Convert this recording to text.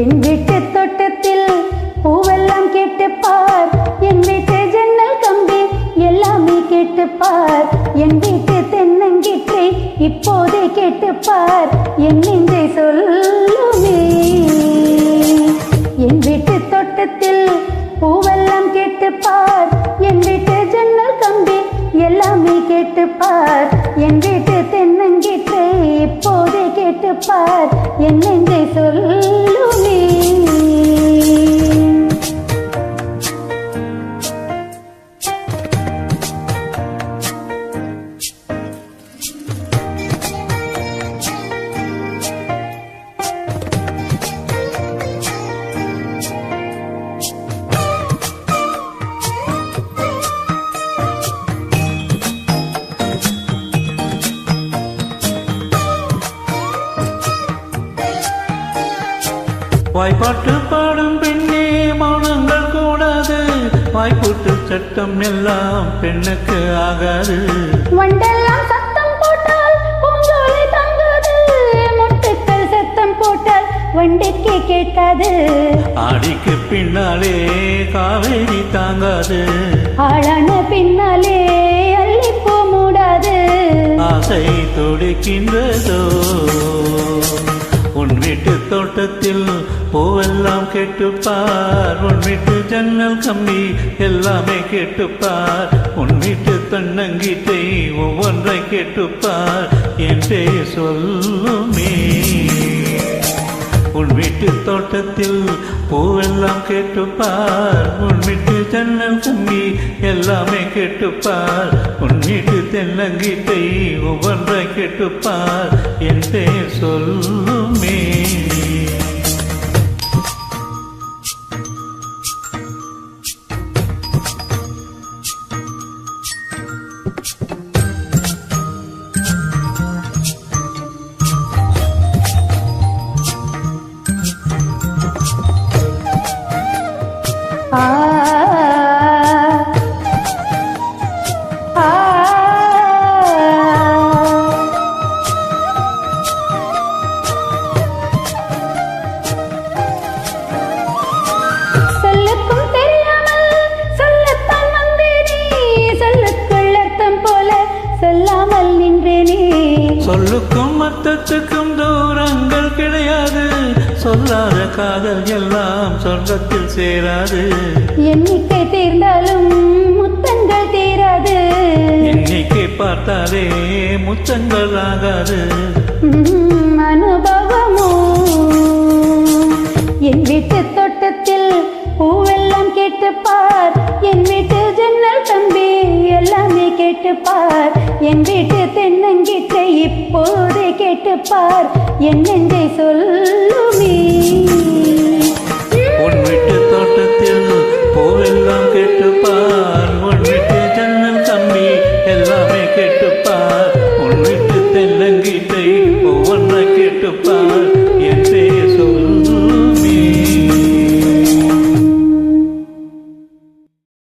என் வீட்டு இப்போதே கேட்டு பார் என் நெஞ்சை சொல்லுமே. என் வீட்டு தோட்டத்தில் பூவெல்லாம் கேட்டுப்பார். என் வீட்டு ஜன்னல் கம்பி எல்லாமே கேட்டு பார் என் வீட்டு தென்னங்கிற்றை இப்போதே கேட்டு பார் என் நெஞ்சை வாய்ப்பாட்டு பாடும் பெண்ணே மௌனங்கள் கூடாது. வாய்ப்பூட்டு சட்டம் எல்லாம் பெண்ணுக்கு ஆகாது. வண்டெல்லாம் சத்தம் போட்டால் பூஞ்சோலை தங்காது. மொட்டுக்கள் சத்தம் போட்டால் வண்டிக்கு கேட்காது. ஆடிக்கு பின்னாலே காவேரி தாங்காது. ஆளான பின்னாலே அள்ளிப்போ மூடாது. ஆசை துடிக்கின்றதோ? வீட்டு தோட்டத்தில் பூவெல்லாம் கேட்டுப்பார். உன் வீட்டு ஜன்னல் கம்மி எல்லாமே கேட்டுப்பார். உன் வீட்டு தன்னங்கீட்டை ஒவ்வொன்றை கேட்டுப்பார். என்றே சொல்லுமே. உன் வீட்டு தோட்டத்தில் பூவெல்லாம் கேட்டுப்பார். உன் வீட்டு ஜன்னல் கம்பி எல்லாமே கேட்டுப்பார். உன் வீட்டு தென்னங்கீட்டை ஒவ்வொன்றை கேட்டுப்பார். என்றே பேர் சொல்லுக்கும் அர்த்தத்துக்கும் தூரங்கள் கிடையாது. சொல்லாத காதல் எல்லாம் சொர்க்கத்தில் சேராது. எண்ணிக்கை தீர்ந்தாலும் முத்தங்கள் தீராது. எண்ணிக்கை பார்த்தாலே முத்தங்கள் ஆகாது. அனுபவமோ? என் வீட்டு தோட்டத்தில் பூவெல்லாம் கேட்டு கேட்டு பார் என் வீட்டு தென்னங்கீற்றை இப்போது கேட்டு பார் என் நெஞ்சை சொல்லுமே.